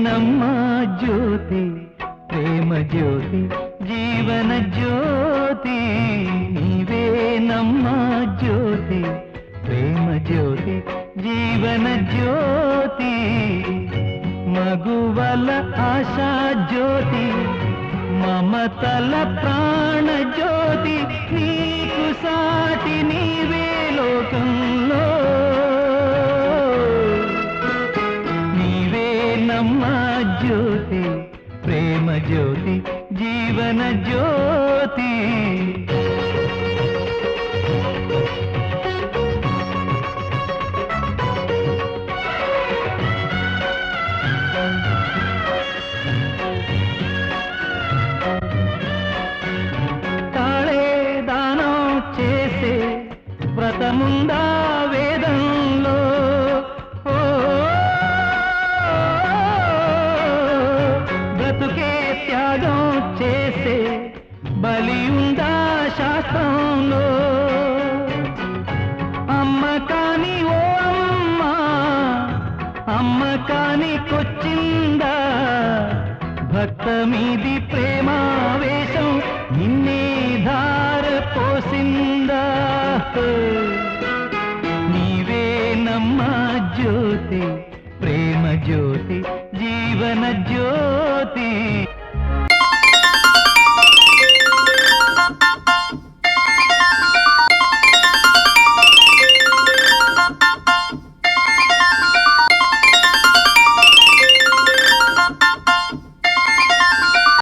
నేనమ్మా జ్యోతి ప్రేమ జ్యోతి జీవన జ్యోతి నీవేనమ్మా జ్యోతి ప్రేమ జ్యోతి జీవన జ్యోతి మగువల ఆశా జ్యోతి మమతల ప్రాణ జ్యోతి నీవే నమ్మ జ్యోతి ప్రేమ జ్యోతి జీవన జ్యోతి. తాళే దానం చేసే వ్రతముందా? బలి ఉందా శాస్త్రంలో? అమ్మ కాని ఓ అమ్మ అమ్మ కాని కొచ్చిందా? భక్త మీది ప్రేమావేశం నిన్నే ధార పోసిందా? నీవే నమ్మ జ్యోతి ప్రేమ జ్యోతి జీవన జ్యోతి.